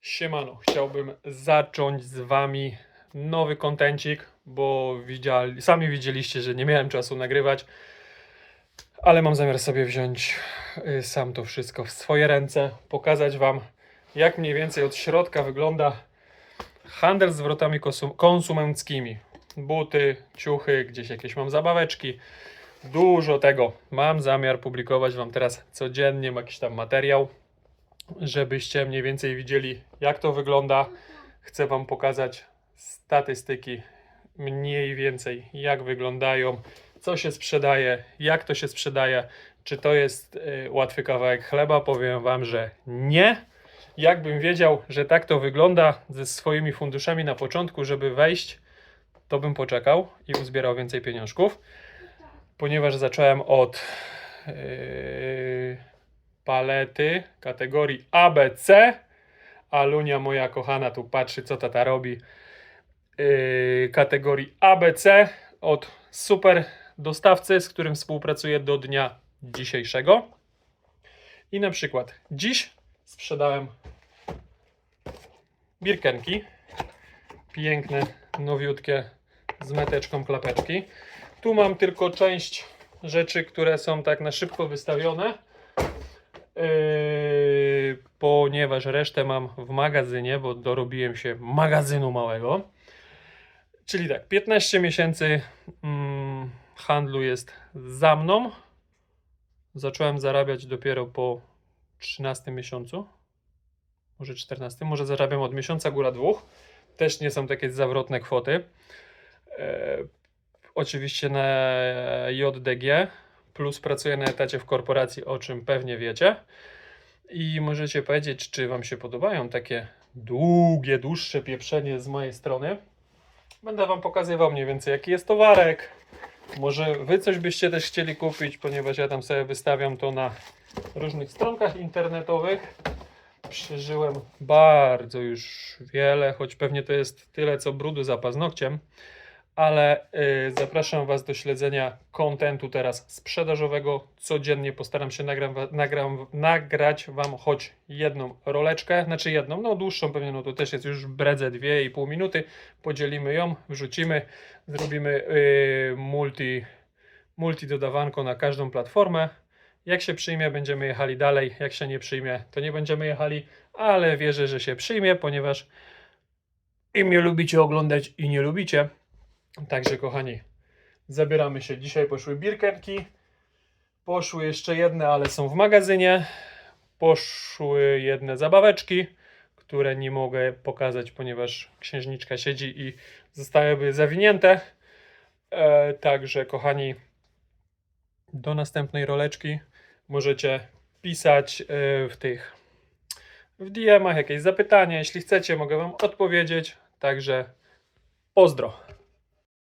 Siemano, chciałbym zacząć z Wami nowy kontencik, bo widziali, sami widzieliście, że nie miałem czasu nagrywać, ale mam zamiar sobie wziąć y, sam to wszystko w swoje ręce, pokazać Wam, jak mniej więcej od środka wygląda handel z zwrotami konsum- konsumenckimi. Buty, ciuchy, gdzieś jakieś mam zabaweczki. Dużo tego. Mam zamiar publikować Wam teraz codziennie jakiś tam materiał żebyście mniej więcej widzieli, jak to wygląda. Chcę Wam pokazać statystyki, mniej więcej, jak wyglądają, co się sprzedaje, jak to się sprzedaje. Czy to jest y, łatwy kawałek chleba? Powiem Wam, że nie. Jakbym wiedział, że tak to wygląda ze swoimi funduszami na początku, żeby wejść, to bym poczekał i uzbierał więcej pieniążków, ponieważ zacząłem od. Yy, palety kategorii ABC. Alunia moja kochana tu patrzy co tata robi. Yy, kategorii ABC od super dostawcy, z którym współpracuję do dnia dzisiejszego. I na przykład dziś sprzedałem birkenki. Piękne, nowiutkie z meteczką klapeczki. Tu mam tylko część rzeczy, które są tak na szybko wystawione. Yy, ponieważ resztę mam w magazynie, bo dorobiłem się magazynu małego. Czyli tak, 15 miesięcy mm, handlu jest za mną. Zacząłem zarabiać dopiero po 13 miesiącu. Może 14, może zarabiam od miesiąca góra dwóch. Też nie są takie zawrotne kwoty. E, oczywiście na JDG, plus pracuję na etacie w korporacji, o czym pewnie wiecie. I możecie powiedzieć, czy Wam się podobają takie długie, dłuższe pieprzenie z mojej strony. Będę Wam pokazywał mniej więcej, jaki jest towarek. Może Wy coś byście też chcieli kupić, ponieważ ja tam sobie wystawiam to na różnych stronkach internetowych. Przeżyłem bardzo już wiele, choć pewnie to jest tyle, co brudu za paznokciem ale y, zapraszam Was do śledzenia kontentu teraz sprzedażowego. Codziennie postaram się nagram, nagram, nagrać Wam choć jedną roleczkę, znaczy jedną, no dłuższą pewnie, no to też jest już bredze 2,5 minuty. Podzielimy ją, wrzucimy, zrobimy y, multi, multi dodawanko na każdą platformę. Jak się przyjmie, będziemy jechali dalej. Jak się nie przyjmie, to nie będziemy jechali, ale wierzę, że się przyjmie, ponieważ i mnie lubicie oglądać, i nie lubicie. Także kochani, zabieramy się. Dzisiaj poszły birkenki, poszły jeszcze jedne, ale są w magazynie. Poszły jedne zabaweczki, które nie mogę pokazać, ponieważ księżniczka siedzi i zostałyby zawinięte. E, także kochani, do następnej roleczki możecie pisać e, w tych w DM-ach jakieś zapytania. Jeśli chcecie, mogę Wam odpowiedzieć. Także pozdro.